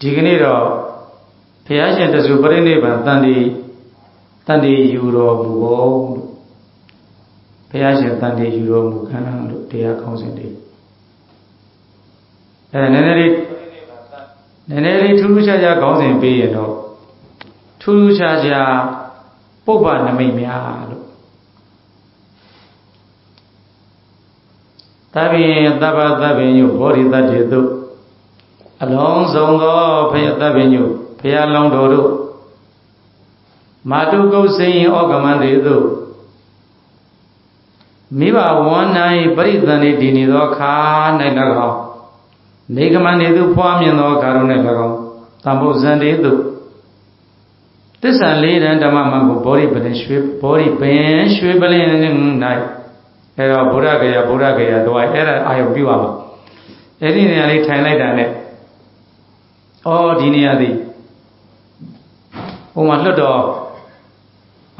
ဒီကနေ့တော့ဘုရားရှင်တဆူပြိဋိဘံတန်ဒီတန်ဒီယူတော်မူဖို့လို့ဘုရားရှင်တန်ဒီယူတော်မူခံလို့တရားကောင်းစဉ်တွေအဲနည်းနည်းလေးနည်းနည်းလေးထူးထူးခြားခြားကောင်းစဉ်ပေးရင်တော့ထူးထူးခြားခြားပုပ္ပနမိတ်များလို့တဗ္ဗေသဗ္ဗသဗ္ဗေညုဘောဓိတတ္တေတု အလုံးစုံသောဖယသဗ္ဗညုဖယလောင်းတော်တို့မာတုကုတ်စိန်ဩကမန္တေတုမိဘဝန္နိုင်ပရိသန္တိတည်နေသောခါ၌၎င်းနေကမန္တေတုဖွားမြင်သောခါတို့၌၎င်းတမ္ဗုဇန္တေတုသစ္စာလေးတန်ဓမ္မမကိုဘောဓိပလင်ရွှေဘောဓိပင်ရွှေပလင်၌အဲတော့ဗုဒ္ဓဂယဗုဒ္ဓဂယတော့အဲ့ဒါအာယုပြုရမှာအဲ့ဒီနေရာလေးထိုင်လိုက်တာနဲ့ ဩဒီနေရာသည်ဟိုမှာလွတ်တော်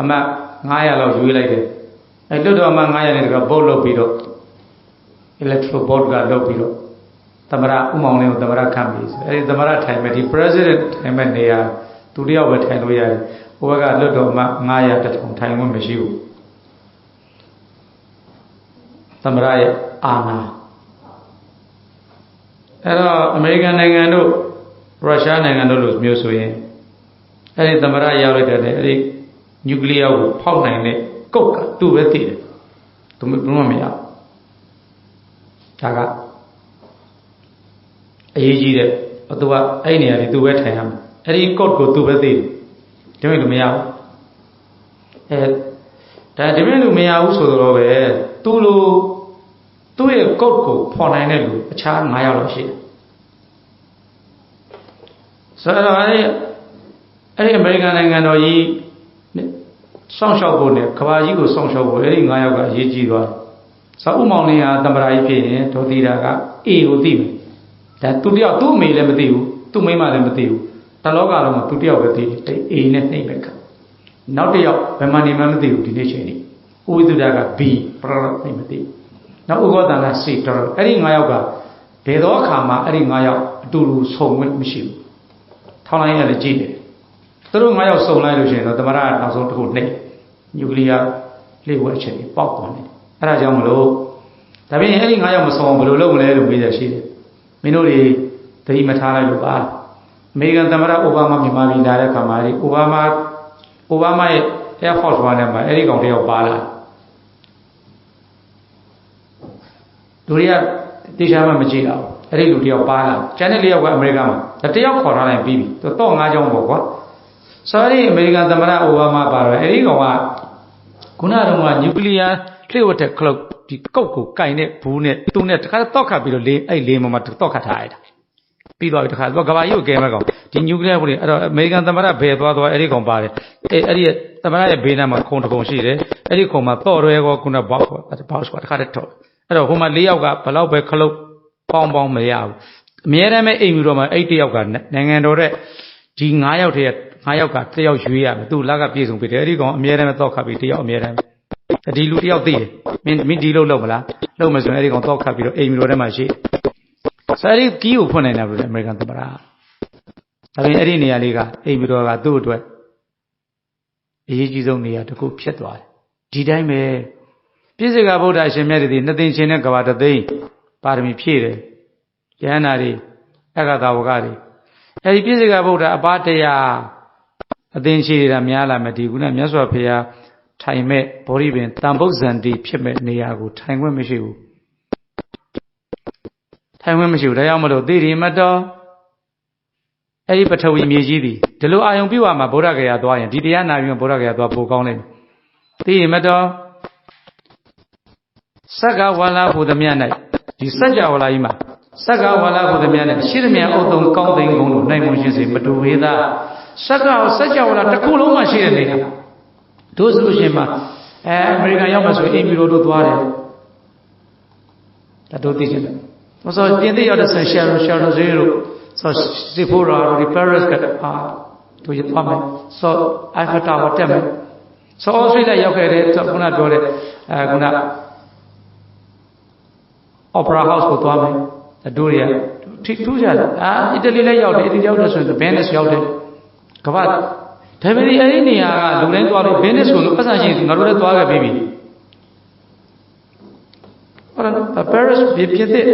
အမတ်900လောက်ယူလိုက်တယ်အဲလွတ်တော်အမတ်900နဲ့တကဘုတ်လုပ်ပြီးတော့ electro board ကလုပ်ပြီးတော့သမရဥမောင်လေးကိုသမရခန့်ပြီးဆိုအဲဒီသမရထိုင်မဲ့ဒီ president ထိုင်မဲ့နေရာသူတယောက်ပဲထိုင်လို့ရတယ်ဟိုဘက်ကလွတ်တော်အမတ်900တထောင်ထိုင်လို့မရှိဘူးသမရရဲ့အာဏာအဲ့တော့အမေရိကန်နိုင်ငံတို့ ရုရှားနိုင်ငံတို့လိုမျိုးဆိုရင်အဲ့ဒီသမရရောက်လိုက်တဲ့အဲ့ဒီနျူကလ িয়ার ကိုဖောက်နိုင်တဲ့ကုတ်ကသူ့ပဲသိတယ်သူမဘယ်မှမရဒါကအရေးကြီးတဲ့သူကအဲ့နေရာတွေသူပဲထိုင်ရမှာအဲ့ဒီကုတ်ကိုသူပဲသိတယ်ဒီမဲ့လို့မရဘူးအဲဒါဒီမဲ့လို့မရဘူးဆိုတော့ပဲသူ့လိုသူ့ရဲ့ကုတ်ကိုဖော်နိုင်တဲ့လူအခြား9ယောက်လောက်ရှိတယ် ဆိုတော့အဲ့ဒီအဲ့ဒီအမေရိကန်နိုင်ငံတော်ကြီးစောင့်ရှောက်ဖို့နဲ့ကဘာကြီးကိုစောင့်ရှောက်ဖို့အဲ့ဒီ9ယောက်ကအရေးကြီးသွားတယ်ဆိုဥမောင်လေးဟာတမ္ပရာကြီးဖြစ်ရင်ဒေါသီတာကအေကိုသိမယ်ဒါသူတယောက်သူ့အမေလည်းမသိဘူးသူ့မိမလည်းမသိဘူးတလောကလုံးမှာသူတယောက်ပဲသိတယ်အေနဲ့နှိမ့်ပဲခါနောက်တစ်ယောက်ဘယ်မှနေမှမသိဘူးဒီနေ့ချိန်ကြီးဥဝိသုဒ္ဓက B ပရသိမသိဘူးနောက်ဥဂောတန်က C တော်အဲ့ဒီ9ယောက်ကဘယ်သောအခါမှအဲ့ဒီ9ယောက်အတူတူဆုံခွင့်မရှိဘူး ထောင်းလိုင်းရလည်းကြည့်တယ်သူတို့9ယောက်စုံလိုက်လို့ရှိရင်တော့သမရနောက်ဆုံးတစ်ခုနှိပ်နျူကလ িয়ার လေဝက်ချက်တွေပေါက်သွားတယ်အဲ့ဒါကြောင့်မလို့ဒါပြင်အဲ့ဒီ9ယောက်မစုံဘယ်လိုလုပ်မလဲလို့မေးရရှိတယ်မင်းတို့တွေသတိမထားလိုက်လို့ပါအမေရိကန်သမ္မတအိုဘားမားမြန်မာပြည်လာတဲ့ခါမှာဒီအိုဘားမားအိုဘားမားရဲ့ Air Force One နဲ့မှာအဲ့ဒီကောင်တယောက်ပါလာလူတွေကတေချာမှမကြည့်တော့အဲ့ဒီလူတယောက်ပါလာကျန်တဲ့လေးယောက်က အမေရိကန်မှာ တယောက်ခေါ်ထားလိုက်ပြီးပြီသူတော့ငါးကြောင်းပေါ့ကွာဆိုတော့အမေရိကန်သမ္မတအိုဘားမားပါတော့အဲ့ဒီကောင်ကခုနကတော့ကနျူကလ িয়ার လျှို့ဝှက်တဲ့ခလုတ်ဒီကုတ်ကိုကင်တဲ့ဘူးနဲ့သူနဲ့တခါတော့ခတ်ပြီးတော့လေးအဲ့လေးမမတော့ခတ်ထားရတာပြီးသွားပြီတခါတော့ကဘာကြီးကိုကဲမဲ့ကောင်ဒီနျူကလ িয়ার ဘူးလေအဲ့တော့အမေရိကန်သမ္မတဘယ်သွားသွားအဲ့ဒီကောင်ပါတယ်အဲ့အဲ့ဒီသမ္မတရဲ့ဘေးနားမှာခုံတကုံရှိတယ်အဲ့ဒီခုံမှာတော့ရဲကောခုနဘောက်ဘောက်ဆိုတာတခါတည်းထောက်အဲ့တော့ဟိုမှာ၄ယောက်ကဘလောက်ပဲခလုတ်ပေါင်းပေါင်းမရဘူး အများရမ်းပဲအိမ်ပြီးတော့မှအဲ့တယောက်ကနိုင်ငံတော်တဲ့ဒီ9ယောက်တည်း9ယောက်ကတယောက်ရွေးရမယ်သူ့လက်ကပြေဆုံးပြီတယ်အဲ့ဒီကောင်အများရမ်းပဲတော့ခတ်ပြီးတယောက်အများရမ်းဒီလူတယောက်သိတယ်မင်းမင်းဒီလိုလုပ်မလားလုပ်မယ်ဆိုရင်အဲ့ဒီကောင်တော့ခတ်ပြီးတော့အိမ်ပြီးတော့ထဲမှာရှိဆိုအဲ့ဒီကီးကိုဖွင့်နိုင်တယ်ဘယ်လိုလဲအမေရိကန်သမ္မတဒါပြင်အဲ့ဒီနေရာလေးကအိမ်ပြီးတော့ကသူ့အတွက်အရေးကြီးဆုံးနေရာတစ်ခုဖြစ်သွားတယ်ဒီတိုင်းပဲပြည့်စကဗုဒ္ဓရှင်မြတ်တွေနှစ်သိန်းချင်းနဲ့ကဘာတသိန်းပါရမီဖြည့်တယ် ယဟန္တာတွေအက္ခသာဝကတွေအဲဒီပြည့်စကဗုဒ္ဓအပါတရားအသင်ရှိတာများလာမယ်ဒီကုနဲ့မြတ်စွာဘုရားထိုင်မဲ့ဗောဓိပင်တန်ဗုဇံတိဖြစ်မဲ့နေရာကိုထိုင်ခွင့်မရှိဘူးထိုင်ခွင့်မရှိဘူးဒါကြောင့်မလို့သေရီမတော်အဲ့ဒီပထဝီမြေကြီးသည်ဒီလိုအာယုံပြုတ်ရမှာဗုဒ္ဓဂယာသွားရင်ဒီတရားနာပြီးဗုဒ္ဓဂယာသွားပိုကောင်းလိမ့်မယ်သေရီမတော်စက္ကဝါလာဟူသည်မြတ်၌ဒီစัจ java လာကြီးမှာ စက္ကဝါလာဟူသည်မြတ်၌ရှိသည်မြတ်ဥတုံကောင်းသိင်ကုန်လို့နိုင်မှုရှိစေမတူဝေသာစက္ကစัจ java လာတစ်ခုလုံးမှာရှိတဲ့နေတာတို့ဆိုလို့ရှိရင်မှာအဲအမေရိကန်ရောက်မှဆိုအိမ်ဘီရိုတို့သွားတယ်ဒါတို့သိချင်တယ်။ဆိုပြင်သစ်ရောက်တဲ့ဆန်ရှာရိုရှာရိုဇေးတို့ဆိုစီဖိုရာတို့ဒီပဲရစ်ကအာတို့ရသွားမယ်။ဆိုအိုင်ဖတာဝတက်မယ်။ဆိုအော်စတြေးလျရောက်ခဲ့တဲ့ခုနပြောတဲ့အဲခုန opera house ကိုသွားမယ်။ တို့တွေကထိထူးကြတယ်အာအီတလီလည်းရောက်တယ်အီတလီရောက်တယ်ဆိုရင်ဘင်းနစ်ရောက်တယ်ကမ္ဘာဒါပေမဲ့အဲ့ဒီနေရာကလူတိုင်းသွားလို့ဘင်းနစ်ကိုလို့ပတ်စံရှိငါတို့လည်းသွားခဲ့ပြီးပြီဟုတ်တယ်ပဲရစ်ပြပြတဲ့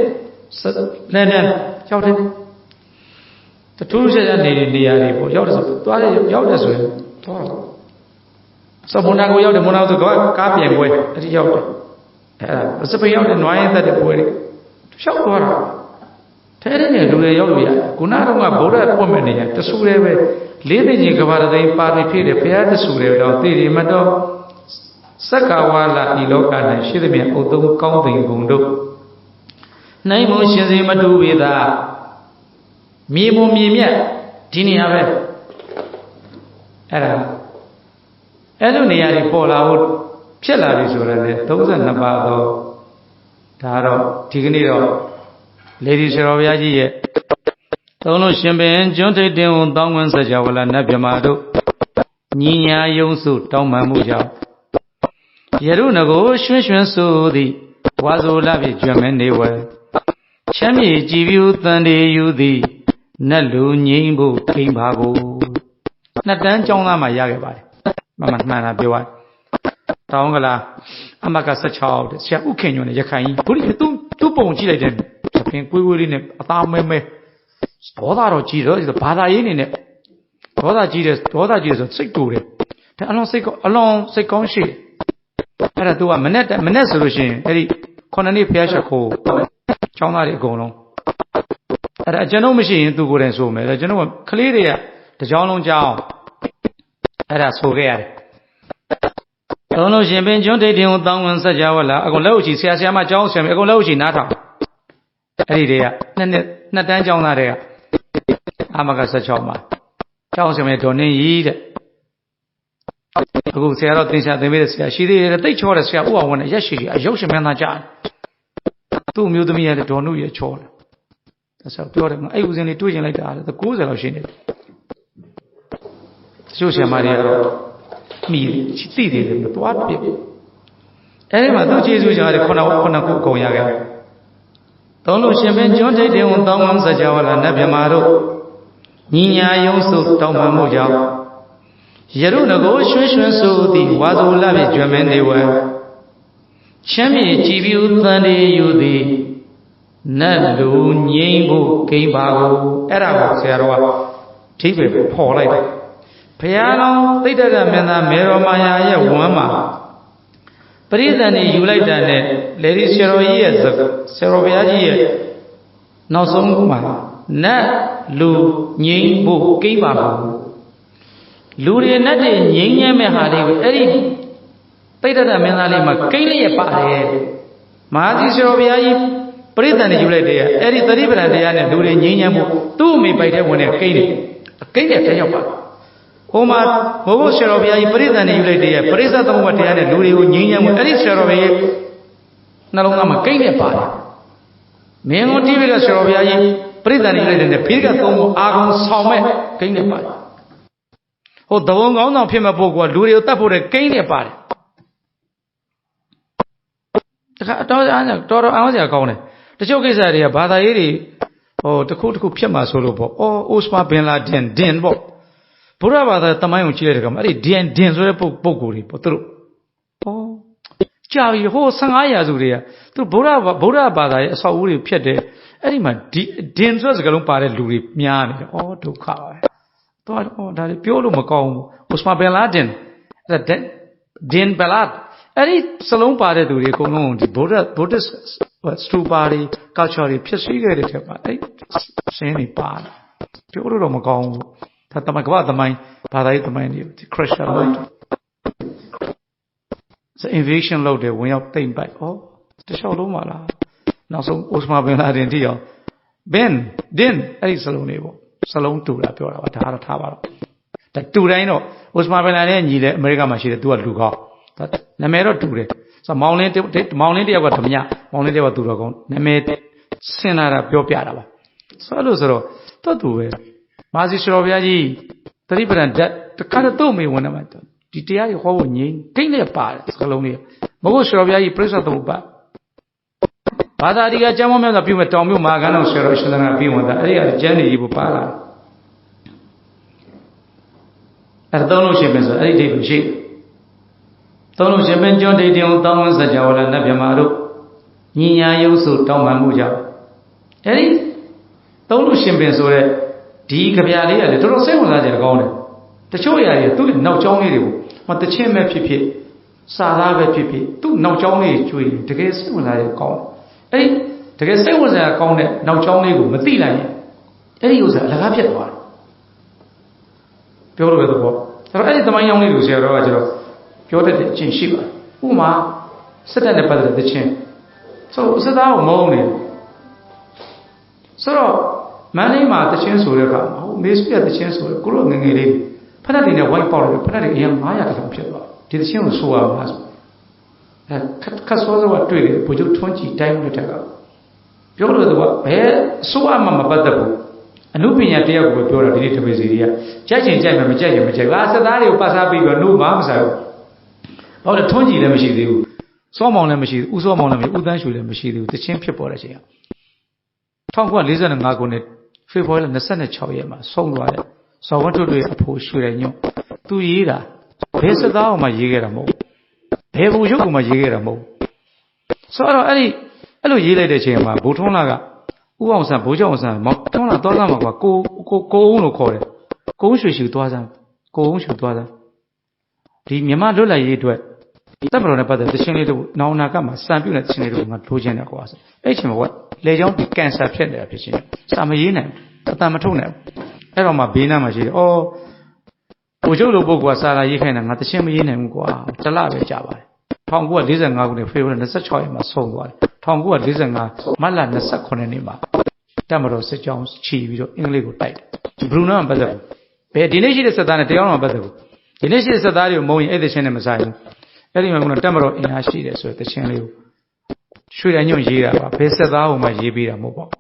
လန်ဒန်ရောက်တယ်တထူးခြားခြားနေနေရာတွေပေါ့ရောက်တယ်ဆိုသွားတယ်ရောက်တယ်ဆိုရင်သွားတော့စမွန်နာကိုရောက်တယ်မွန်နာဆိုတော့ကားပြင်ပွဲအဲ့ဒီရောက်တယ်အဲ့ဒါပစိဖိတ်ရောက်တယ်နွားရင်သက်တဲ့ပွဲတွေ ရှောက်သွားတာထဲတဲ့နေလူတွေရောက်လို့ရတယ်ခုနကတော့ကဗုဒ္ဓပွင့်မဲ့နေရတဆူတယ်ပဲလေးသိချင်းကဘာသိန်းပါတိဖြစ်တယ်ဘုရားတဆူတယ်တော့သိတယ်မတော့စက္ကဝါလာဤလောက၌ရှိသမျှဥသုံးကောင်းသိင်ကုန်တို့နိုင်မှုရှင်စေမတူဝေသာမြေမုံမြေမြတ်ဒီနေရာပဲအဲ့ဒါအဲ့လိုနေရာတွေပေါ်လာဖို့ဖြစ်လာပြီဆိုတော့လေ32ပါးတော့ ဒါတော့ဒီကနေ့တော့လေဒီဆရာဘုရားကြီးရဲ့သုံးလို့ရှင်ပင်ကျွန်းထိတ်တင်ဝန်တောင်းဝင်ဆက်ကြဝလာနတ်မြမာတို့ညီညာယုံစုတောင်းပန်မှုကြောင့်ယရုဏကိုရွှင်ရွှင်ဆိုသည်ဝါဆိုလာပြီကျွမ်းမဲနေဝဲချမ်းမြေကြည်ပြူတန်တေယူသည်နတ်လူငိမ့်ဖို့ခိမ့်ပါကိုနှစ်တန်းကြောင်းသားမှာရခဲ့ပါတယ်မမမှန်တာပြောရတယ် တောင်းကလားအမက16တဲ့ဆရာဥခင်ညွန့်နဲ့ရခိုင်ကြီးဘုရားသူသူ့ပုံကြည့်လိုက်တယ်သခင်ကွေးကွေးလေးနဲ့အသားမဲမဲဒေါသတော့ကြီးတော့ဘာသာရေးနေနဲ့ဒေါသကြီးတယ်ဒေါသကြီးတယ်ဆိုစိတ်တူတယ်ဒါအလွန်စိတ်အလွန်စိတ်ကောင်းရှိအဲ့ဒါ तू ကမနဲ့မနဲ့ဆိုလို့ရှိရင်အဲ့ဒီခုနှစ်နှစ်ဖျားချက်ခိုးချောင်းသားတွေအကုန်လုံးအဲ့ဒါကျွန်တော်မရှိရင်သူကိုယ်တိုင်ဆိုမယ်ကျွန်တော်ကကလေးတွေကတကြောင်လုံးကြောင်းအဲ့ဒါဆိုခဲ့ရတယ် သုံးလို့ရှင်ပင်ကျွန်းဒိဋ္ဌိကိုတောင်းဝင်ဆက်ကြဝလာအကုန်လက်ဥချီဆရာဆရာမကျောင်းဆရာမအကုန်လက်ဥချီနားထောင်အဲ့ဒီတွေကနှစ်နှစ်နှစ်တန်းကျောင်းသားတွေကအမက16မှာကျောင်းဆရာမဒေါ်နေကြီးတဲ့အခုဆရာတော်သင်္ချာသင်ပေးတဲ့ဆရာရှိသေးတယ်တိတ်ချောတယ်ဆရာဥအောင်ဝင်တဲ့ရက်ရှိကြီးအယုတ်ရှင်မန်းသားကြားသူ့မျိုးသမီးရဲ့ဒေါ်နုရဲ့ချောတယ်ဒါဆိုပြောတယ်အဲ့ဦးစင်းလေးတွေးကျင်လိုက်တာတဲ့90လောက်ရှိနေတယ်တချို့ဆရာမတွေကတော့ မိသိတယ်မသွားပြစ်အဲဒီမှာသူကျေးဇူးကြောင့်ခုနခုနခုအကုန်ရခဲ့သုံးလို့ရှင်ပင်ကျွန်းထိတ်တင်ဝန်တောင်းမှစကြဝဠာနတ်မြမာတို့ညီညာယုံစုတောင်းပန်မှုကြောင့်ယရုဏကိုရွှင်ရွှင်ဆိုသည်ဝါသူလဖြင့်ကျွမ်းမဲနေဝဲချမ်းမြေကြည်ပြူတန်တေယူသည်နတ်လူငိမ့်ဖို့ဂိမ်းပါကိုအဲ့ဒါကိုဆရာတော်ကဓိပ္ပာယ်ပေါ်လိုက်တယ် ဘုရားကောင်းသိတ္တကမင်းသားမေရောမာယာရဲ့ဝမ်းမှာပရိသန်နေယူလိုက်တာနဲ့လေဒီဆရာတော်ကြီးရဲ့ဆရာတော်ဘုရားကြီးရဲ့နောက်ဆုံးမှာနတ်လူငိမ့်ဖို့ကိမ့်ပါဘူးလူတွေနတ်တွေငိမ့်ညမ်းမဲ့ဟာတွေကိုအဲ့ဒီသိတ္တကမင်းသားလေးမှာကိမ့်လျက်ပါတယ်မဟာကြီးဆရာတော်ဘုရားကြီးပရိသန်နေယူလိုက်တဲ့အဲ့ဒီသတိပ္ပံတရားနဲ့လူတွေငိမ့်ညမ်းဖို့သူ့အမိပိုက်တဲ့ဝင်တဲ့ကိမ့်တယ်ကိမ့်တဲ့တယောက်ပါ ဟိုမှာဘိုးဘုဆရာတော်ဘုရားကြီးပရိသတ်နေယူလိုက်တဲ့ပရိသတ်သမုပ္ပါတရားနဲ့လူတွေကိုငြိမ်းချမ်းမှုအဲ့ဒီဆရာတော်ဘုရားနှလုံးသားမှာကိမ့်နေပါတယ်မင်းကိုတီးပြီးတော့ဆရာတော်ဘုရားကြီးပရိသတ်နေယူလိုက်တဲ့ဖိကသုံးဖို့အာကုံဆောင်မဲ့ကိမ့်နေပါတယ်ဟိုသဘုံကောင်းဆောင်ဖြစ်မဲ့ပုဂ္ဂိုလ်ကလူတွေကိုတတ်ဖို့တဲ့ကိမ့်နေပါတယ်တခါတော်တော်တော်တော်အောင်စရာကောင်းတယ်တချို့ကိစ္စတွေကဘာသာရေးတွေဟိုတစ်ခုတစ်ခုဖြစ်မှာဆိုလို့ပေါ့အော်အိုစမာဘင်လာဒင်ဒင်ပေါ့ ဘုရားဘာသာတမိုင်းကိုကြည့်လိုက်တဲ့အခါမှာအဲ့ဒီဒင်ဒင်ဆိုတဲ့ပုံပုံကိုယ်တွေပေါ့သူတို့ဩကြာပြီဟို15ရာစုတွေကသူဗုဒ္ဓဗုဒ္ဓဘာသာရဲ့အဆောက်အဦတွေဖြစ်တယ်အဲ့ဒီမှာဒီဒင်ဆိုတဲ့စကားလုံးပါတဲ့လူတွေများနေတယ်ဩဒုက္ခပဲတော့ဩဒါတွေပြောလို့မကောင်းဘူးအိုစမာဘင်လာဒင်အဲ့ဒါဒင်ဘလာအဲ့ဒီစလုံးပါတဲ့သူတွေအကုန်လုံးဒီဗုဒ္ဓဗုဒ္ဓစတူပါတွေ culture တွေဖြစ်စည်းခဲ့တဲ့ထက်ပါအဲ့ရှင်းနေပါပြောလို့တော့မကောင်းဘူး ဒါတမကဘာသမိုင်းဘာသာရေးသမိုင်းတွေဒီ crash လုပ်တယ်စ invasion လုပ်တယ်ဝင်ရောက်တိမ်ပိုက်ဩတခြားလုံးပါလားနောက်ဆုံးအိုစမာဘင်လာဒင်တိရောဘင်ဒင်အဲ့ဒီစလုံးတွေပေါ့စလုံးတူတာပြောတာပါဒါကတော့ထားပါတော့ဒါတူတိုင်းတော့အိုစမာဘင်လာဒင်ညီလေအမေရိကမှာရှိတယ်သူကလူကောင်းနာမည်တော့တူတယ်ဆိုမောင်လင်းမောင်လင်းတယောက်ကဓမြမောင်လင်းတယောက်ကသူတော်ကောင်းနာမည်ဆင်လာတာပြောပြတာပါဆိုလို့ဆိုတော့တော့သူပဲ မာစီရှော်ဘုရားကြီးသတိပ္ပံဓာတ်တခါတော့သူ့မိဝင်တယ်မှာဒီတရားကြီးဟောဖို့ငြိမ်းဂိတ်နဲ့ပါတယ်စကလုံးလေးမဟုတ်ရှော်ဘုရားကြီးပြိဿသမုပ္ပါဘာသာဒီကကျမ်းမောင်းများစွာပြုမဲ့တောင်မြို့မဟာကန်းတော်ဆရာတော်ရှင်သနာပြီးဝင်တာအဲ့ဒီကကျမ်းနေကြီးကိုပါလာအဲ့ဒါသုံးလို့ရှင်ပဲဆိုအဲ့ဒီဒိဋ္ဌိရှိသုံးလို့ရှင်ပင်ကျွန်းဒိဋ္ဌိအောင်တောင်းဝန်စကြဝဠာနတ်မြမာတို့ညီညာယုတ်ဆိုတောင်းပန်မှုကြောင့်အဲ့ဒီသုံးလို့ရှင်ပင်ဆိုတဲ့ ဒီကြပြလေးကလေတော်တော်စိတ်ဝင်စားကြတယ်ကောင်းတယ်တချို့အရာတွေသူ့ရဲ့နောက်ကျောင်းလေးတွေကိုမတချင်းပဲဖြစ်ဖြစ်စာသားပဲဖြစ်ဖြစ်သူ့နောက်ကျောင်းလေးကျွေးတကယ်စိတ်ဝင်စားရကောင်းတယ်အဲ့ဒီတကယ်စိတ်ဝင်စားရကောင်းတဲ့နောက်ကျောင်းလေးကိုမသိလိုက်ရင်အဲ့ဒီဥစ္စာအလကားဖြစ်သွားတယ်ပြောလို့ပဲတော့အဲ့တော့အဲ့ဒီသမိုင်းကြောင်းလေးကိုဆရာတော်ကကျတော့ပြောတတ်တဲ့အချင်းရှိပါတယ်ဥပမာစစ်တပ်နဲ့ပတ်သက်တဲ့ချင်းဆိုစစ်သားကိုမုန်းနေဆိုတော့ မန္တလေးမှာတချင်းဆိုတဲ့အခါမှာဟိုမေးဆွေတချင်းဆိုတော့ကိုတို့ငယ်ငယ်လေးဖက်နဲ့နေဝိုင်းပေါက်လို့ဖက်နဲ့အရင်900တောင်ဖြစ်သွားဒီတချင်းကိုဆိုရမှာဆိုအဲခက်စောစောကတွေ့တယ်ဘုချုပ်ထွန်းကြည်တိုင်းလို့တက်ကပြောလို့တော့ဘယ်အစိုးရမှမပတ်သက်ဘူးအနုပညာတရားကိုပြောတာဒီနေ့တပည့်စီတွေကကြိုက်ချင်ကြိုက်မယ်မကြိုက်ရင်မကြိုက်ဘူးအာစစ်သားတွေကိုပတ်စားပြီးတော့နှုတ်မှမဆိုင်ဘူးဘာလို့ထွန်းကြည်လည်းမရှိသေးဘူးစောမောင်လည်းမရှိဘူးဦးစောမောင်လည်းမရှိဦးတန်းရွှေလည်းမရှိသေးဘူးတချင်းဖြစ်ပေါ်တဲ့အချိန်က1945ခုနှစ် ဖေဖော်ဝါရီလ26ရက်မှာဆုံးသွားတဲ့ဇော်ဝတ်ထွတ်တွေအဖိုးရွှေတဲ့ညွန့်သူရေးတာဘယ်စစ်သားအောင်မှရေးခဲ့တာမဟုတ်ဘယ်ဘူရုပ်ကမှရေးခဲ့တာမဟုတ်ဆိုတော့အဲ့ဒီအဲ့လိုရေးလိုက်တဲ့အချိန်မှာဘိုးထွန်းလာကဥအောင်ဆန်းဘိုးကျောင်းအောင်ဆန်းမောင်ထွန်းလာသွားသားမှာကွာကိုကိုကိုအောင်လို့ခေါ်တယ်ကိုအောင်ရွှေရွှေသွားစမ်းကိုအောင်ရွှေသွားစမ်းဒီမြမလွတ်လပ်ရေးအတွက်တပ်မတော်နဲ့ပတ်သက်တဲ့ချင်းလေးတို့နောင်နာကမှာစံပြုတ်တဲ့ချင်းလေးတို့ကထိုးခြင်းတယ်ကွာဆိုအဲ့ချိန်မှာက လေချောင်းကန်ဆာဖြစ်နေတာဖြစ်ချင်းစာမရေးနိုင်အတန်မထုတ်နိုင်အဲ့တော့မှဘေးနားမှာရှိတယ်အော်ကိုကျုပ်လိုပုဂ္ဂိုလ်ကစာလာရေးခိုင်းတာငါတချင်းမရေးနိုင်ဘူးကွာတလပဲကြာပါတယ်1945ခုနှစ်ဖေဖော်ဝါရီ26ရက်မှာဆုံးသွားတယ်1945မတ်လ29ရက်နေ့မှာတပ်မတော်စစ်ကြောင်းချီပြီးတော့အင်္ဂလိပ်ကိုတိုက်တယ်ဘရူနိုမှာပတ်သက်ဘူးဘယ်ဒီနေ့ရှိတဲ့စစ်သားနဲ့တရားတော်မှာပတ်သက်ဘူးဒီနေ့ရှိတဲ့စစ်သားတွေကိုမုံရင်အဲ့ဒီချင်းနဲ့မဆိုင်ဘူးအဲ့ဒီမှာကတပ်မတော်အင်အားရှိတယ်ဆိုတဲ့တခြင်းလေးကို ရွှေရညွန့်ရေးတာပါဘယ်စစ်သားဟိုမှရေးပေးတာမဟုတ်ပါဘူး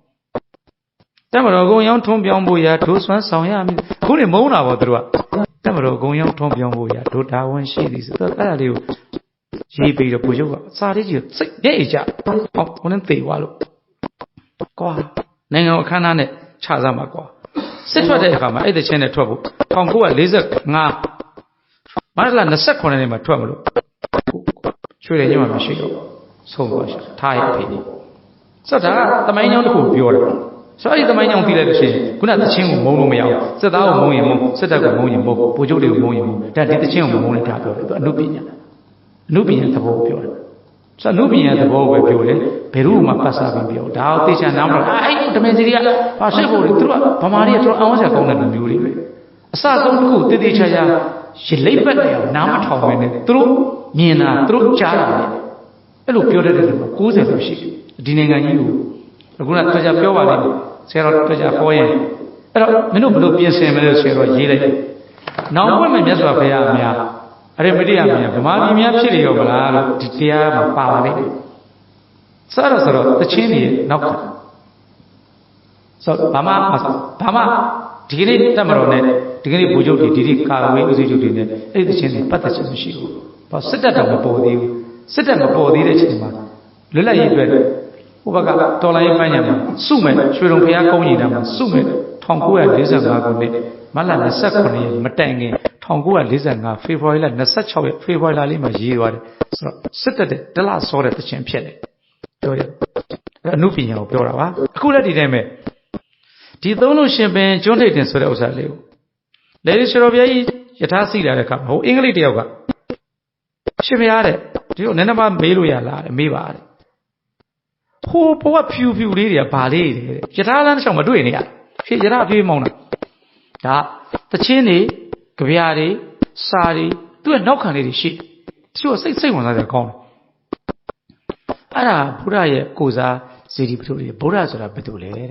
တပ်မတော်ကုံရောင်းထုံးပြောင်းဖို့ရာဒိုးစွမ်းဆောင်ရမည်ခုနေမုန်းတာပေါ့သူတို့ကတပ်မတော်ကုံရောင်းထုံးပြောင်းဖို့ရာဒိုးတာဝန်ရှိသည်ဆိုတော့အဲ့ဒါလေးကိုရေးပြီးတော့ဘုရုပ်ကစာလေးကြီးစိတ်တဲ့ကြဟောဟိုနဲ့သေသွားလို့ကွာနိုင်ငံအခမ်းအနားနဲ့ခြားစားမှာကွာစစ်ထွက်တဲ့အခါမှာအဲ့ဒီချင်းနဲ့ထွက်ဖို့1945မတ်လ29ရက်နေ့မှာထွက်မလို့ရွှေတယ်ညမှာမရှိတော့ ဆုံးသွားရှာထားရဖေးစက်တာကတမိုင်းကြောင်းတစ်ခုပြောတယ်ဆိုအဲ့ဒီတမိုင်းကြောင်းသိလိုက်လို့ရှိရင်ခုနသချင်းကိုမုံလို့မရဘူးစစ်သားကိုမုံရင်မုံစစ်တပ်ကိုမုံရင်မုံဗိုလ်ချုပ်တွေကိုမုံရင်မုံဒါဒီသချင်းကိုမုံနေတာပြောတယ်သူအနုပညာအနုပညာသဘောပြောတယ်ဆိုအနုပညာသဘောပဲပြောတယ်ဘယ်လိုမှပတ်စားပြီးပြောဒါကိုသိချာနားမလို့အဲ့ဒီတမင်စီတွေကဘာရှိဖို့လဲသူတို့ကဗမာတွေကတော်အောင်စရာကောင်းတဲ့လူမျိုးတွေပဲအစဆုံးတစ်ခုတည်တည်ချာချာရလိပ်ပတ်တယ်အောင်နားမထောင်ပဲနဲ့သူတို့မြင်တာသူတို့ကြားတာလေ အဲ့လိုပြောတတ်တဲ့လူက90လောက်ရှိဒီနိုင်ငံကြီးကိုအခုနကကြာပြောပါလိမ့်ဆရာတော်ကကြာဟောရင်အဲ့တော့မင်းတို့ဘယ်လိုပြင်ဆင်မလဲဆရာတော်ရေးလိုက်နောက်ဘက်မှာမြတ်စွာဘုရားအများအရိမတိယမြတ်ဗမာပြည်များဖြစ်နေရောမလားလို့ဒီတရားမှာပါပါလိမ့်စရဆိုတော့တချင်းကြီးနောက်ကဆိုဘာမှဘာမှဒီကနေ့တက်မတော်နဲ့ဒီကနေ့ဘူချုပ်တွေဒီဒီကာဝေးဦးစီးချုပ်တွေနဲ့အဲ့ဒီတချင်းတွေပတ်သက်ချက်မရှိဘူး။ဘာစစ်တပ်တော့မပေါ်သေးဘူး။ စစ်တပ်မပေါ်သေးတဲ့အချိန်မှာလွတ်လပ်ရေးအတွက်ဟိုဘက်ကတော်လိုင်းပန်းညာမှာစုမဲ့ရွှေတုံဖျားကုန်းကြီးတာမှာစုမဲ့1945ခုနှစ်မတ်လ29ရက်မတိုင်ခင်1945ဖေဖော်ဝါရီလ26ရက်ဖေဖော်ဝါရီလလေးမှာရေးသွားတယ်ဆိုတော့စစ်တပ်တဲ့တလစောတဲ့တခြင်းဖြစ်တယ်ပြောရအနုပညာကိုပြောတာပါအခုလည်းဒီတိုင်းပဲဒီသုံးလို့ရှင်ပင်ကျွန်းထိတ်တင်ဆိုတဲ့ဥစ္စာလေးကိုလေဒီရှရောဘုရားကြီးယထာစီလာတဲ့အခါဟိုအင်္ဂလိပ်တယောက်ကရှင်ဘုရားတဲ့ ဒီလိုနည်းနည်းမှမေးလို့ရလားတဲ့မေးပါတဲ့ဟိုဘဝဖြူဖြူလေးတွေကဘာလေးတွေတဲ့ယထာလမ်းတစ်ချောင်းမတွေ့နေရဖြေယထာပြေးမောင်းတာဒါတချင်းတွေကြပြားတွေစာတွေသူ့ရဲ့နောက်ခံလေးတွေရှိတယ်တချို့စိတ်စိတ်ဝင်စားတယ်ကောင်းတယ်အဲ့ဒါဘုရားရဲ့ကိုစားဇေဒီပထုတွေဘုရားဆိုတာဘယ်သူလဲတဲ့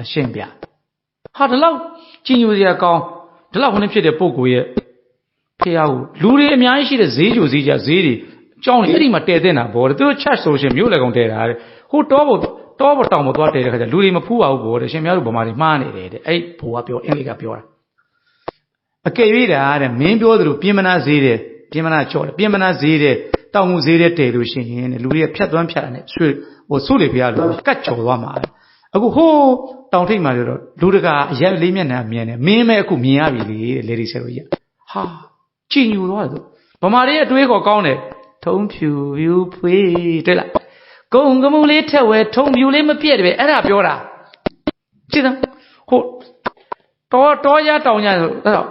အရှင်းပြဟာဒီလောက်ကြီးညိုစရာကောင်းဒီလောက်ခနဲ့ဖြစ်တဲ့ပုံကိုရဲ့ဖះကိုလူတွေအများကြီးရှိတဲ့ဈေးကြိုဈေးကြဈေးတွေ ကြောင်းနေအဲ့ဒီမှာတည်တဲ့နာဘောတဲ့သူတို့ chat ဆိုရှင်မြို့လေကောင်တည်တာတဲ့ဟိုတောပေါ်တောပေါ်တောင်ပေါ်သွားတည်တဲ့ခါကျလူတွေမဖူးပါဘူးဘောတဲ့ရှင်များတို့ဗမာတွေမှားနေတယ်တဲ့အဲ့ဘိုးကပြောအင်္ဂလိပ်ကပြောတာအကယ်၍တာတဲ့မင်းပြောသလိုပြင်းမနာဈေးတဲ့ပြင်မနာကြော်တယ်ပြင်မနာဈေးတဲ့တောင်ငူဈေးတဲ့တည်လို့ရှိရင်တဲ့လူတွေကဖြတ်သွန်းဖြတ်တယ်ဆွေဟိုဆုလေဖျားလို့ကတ်ကြော်သွားမှာတဲ့အခုဟိုးတောင်ထိပ်မှာတော့လူတကာအရက်လေးမျက်နှာမြင်တယ်မင်းမဲအခုမြင်ရပြီလေတဲ့လေဒီဆယ်လို့ရဟာကြည်ညိုသွားတယ်ဗမာတွေရဲ့အတွေးခေါ်ကောင်းတယ် ထုံဖြူဖြူဖွေးတွေ့လားကုံကမှုလေးထက်ဝဲထုံဖြူလေးမပြည့်တယ်ပဲအဲ့ဒါပြောတာကြည့်သဟိုတော်တော်ရတောင်ရဆိုအဲ့တော့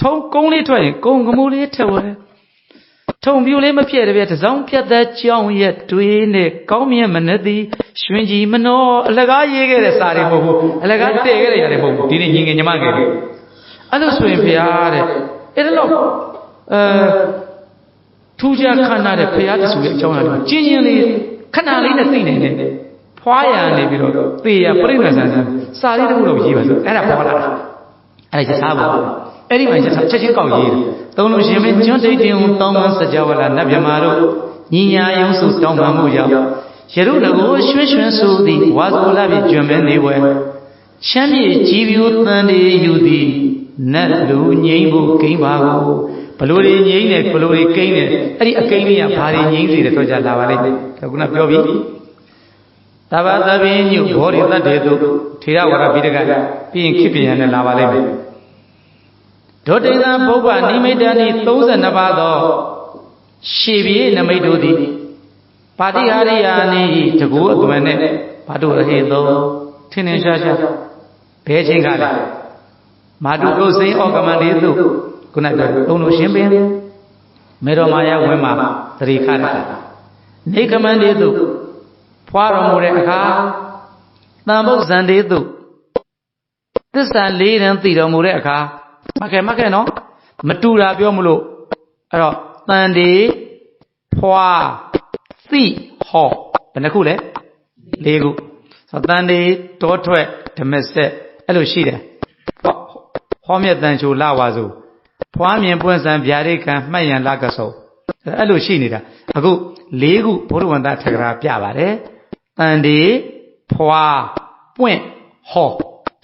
ထုံကုန်းလေးထွက်ရင်ကုံကမှုလေးထက်ဝဲထုံဖြူလေးမပြည့်တယ်ပဲတစောင်းဖြတ်သက်ကြောင်းရဲ့တွေးနဲ့ကောင်းမြတ်မနှသည်ရွှင်ကြီးမနောအလကားရေးခဲ့တဲ့စာတွေမဟုတ်ဘူးအလကားတည့်ခဲ့တဲ့ຢာတွေမဟုတ်ဘူးဒီနေ့ညီငယ်ညီမငယ်တွေအဲ့လိုဆိုရင်ဖရားတဲ့အဲ့ဒါတော့အဲ ထူးခြားခန္ဓာတဲ့ဖရားတဆူရဲ့အကြောင်းအရာတွေကျင်းချင်းလေးခဏလေးနဲ့သိနိုင်တယ်ဖွာရနေပြီးတော့သေရပြိဋ္ဌာန်ဆန်စာလေးတစ်ခုတော့ရေးပါစို့အဲ့ဒါပေါ်လာတာအဲ့ဒါရထားပါအဲ့ဒီမှာရထားချက်ချင်းကောက်ရေးတယ်သုံးလို့ရှင်မင်းကျွန်းတိတ်တင်တောင်းမစကြဝဠာနတ်မြမာတို့ညီညာယုံစုတောင်းပန်မှုကြောင့်ယရုတကိုရွှွှွှဆိုသည်ဝါဆိုလာပြီးကျွံမဲနေဝဲချမ်းမြေကြည်ပြူတန်တွေယူသည်နတ်လူငိမ့်ဖို့ဂိမ့်ပါကို ဘလို့တွေငိမ့်တယ်ဘလို့တွေကိန်းတယ်အဲ့ဒီအကိန်းလေးကဘာတွေငိမ့်စေတယ်တော့ကြလာပါလိမ့်မယ်ခုနပြောပြီးတဘာသဗ္ဗညုဘောရိတတ်တေတုထေရဝါဒပိဋကပြီးရင်ခိပ္ပယံနဲ့လာပါလိမ့်မယ်ဒုတိယဘုဗ္ဗနိမိတနိ32ပါးသောရှေပြေနမိတ်တို့သည်ပါတိဟာရိယာနိတကူအသွင်နဲ့ဘာတို့ရဟေသောထင်းထင်းရှားရှားဘဲချင်းကလည်းမာတုတို့စိန်ဩကမန္တေတု ခုနကသုံးလို့ရှင်ပင်မေတော်မာယဝင်းမှာသတိခရတာနေကမန္တေတုဖွာတော်မူတဲ့အခါတန်ဗုဇန်တေတုသစ္စာလေးတန်းသိတော်မူတဲ့အခါမခဲမခဲနော်မတူတာပြောမလို့အဲ့တော့တန်တေဖွာသိဟောဘယ်နှခုလဲ၄ခုဆိုတန်တေတောထွက်ဓမဆက်အဲ့လိုရှိတယ်ဟောမြတ်တန်ချိုလာဝါစု ဖွားမြင်ပွင့်စံဗျာဒိခံမှတ်ရန်လကဆုံအဲ့လိုရှိနေတာအခု၄ခုဘုရဝန္တထကရာပြပါတယ်တန်တေဖွာပွင့်ဟော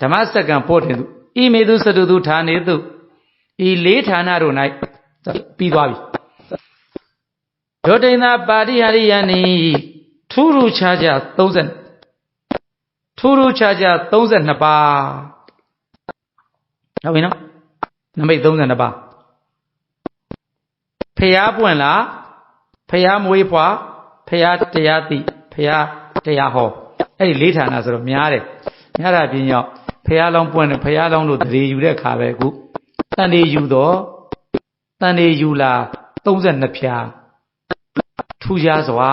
ဓမ္မစက္ကံပို့တယ်သူဣမေသူစတုသူဌာနေသူဤလေးဌာနတို့၌ပြီးသွားပြီဒုတိယပါတိဟရိယနိထူးထူးခြားခြား30ထူးထူးခြားခြား32ပါးဟုတ်ပြီနော် နမိတ်32ပါးဖျားပွင့်လားဖျားမွေးဖွာဖျားတရားသိဖျားတရားဟောအဲ့ဒီလေးဌာနဆိုတော့များတယ်များတာပြင်းရောက်ဖျားလောင်းပွင့်တယ်ဖျားလောင်းတို့တရေယူတဲ့ခါပဲအခုတန်တေယူတော့တန်တေယူလာ32ဖြာထူးခြားစွာ